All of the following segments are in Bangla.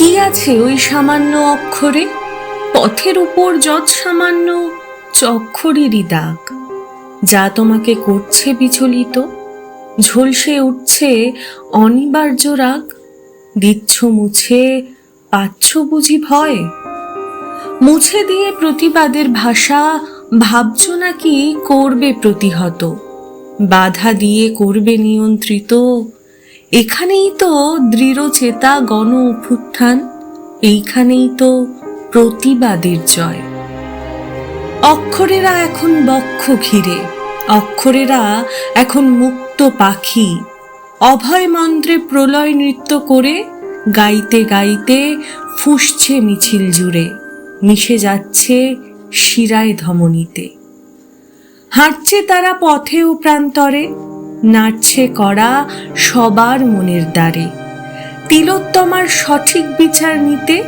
কি আছে ওই সামান্য অক্ষরে? পথের উপর যৎ সামান্য চক্ষরেরই দাগ। যা তোমাকে করছে বিচলিত, ঝলসে উঠছে অনিবার্য রাগ। দিচ্ছ মুছে, পাচ্ছ বুঝি ভয়? মুছে দিয়ে প্রতিবাদের ভাষা ভাবছ নাকি করবে প্রতিহত? বাধা দিয়ে করবে নিয়ন্ত্রিত এখানেই তো দৃঢ় চেতা গণ অভ্যুত্থান এইখানেই তো প্রতিবাদের জয়। অক্ষরেরা এখন বক্ষ ঘিরে, অক্ষরেরা এখন মুক্ত পাখি। অভয় মন্ত্রে প্রলয় নৃত্য করে, গাইতে গাইতে ফুসছে মিছিল জুড়ে, মিশে যাচ্ছে শিরায় ধমনীতে। হাঁটছে তারা পথে ও প্রান্তরে নাচছে করা সবার মনের দ্বারে। তিলোত্তমার সঠিক বিচার নিতে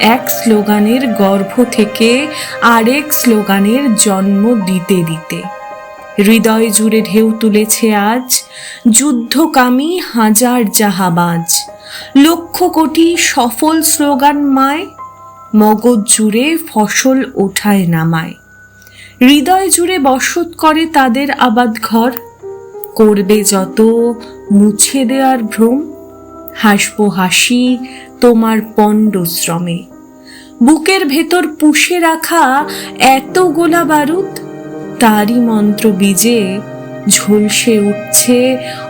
এক স্লোগানের গর্ভ থেকে আরেক স্লোগানের জন্ম দিতে দিতে। হৃদয় জুড়ে ঢেউ তুলেছে আজ, যুদ্ধকামী হাজার জাহাবাজ। লক্ষ কোটি সফল স্লোগান মায়, মগজ জুড়ে ফসল ওঠায় নামায়। হৃদয় জুড়ে বসত করে তাদের আবাদ ঘর করবে যত মুছে দেওয়ার ভ্রম, হাসব হাসি তোমার পণ্ডশ্রমে। বুকের ভেতর পুষে রাখা এত গোলা বারুদ, তারই মন্ত্র বীজে ঝলসে উঠছে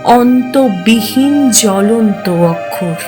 অন্তবিহীন জ্বলন্ত অক্ষর।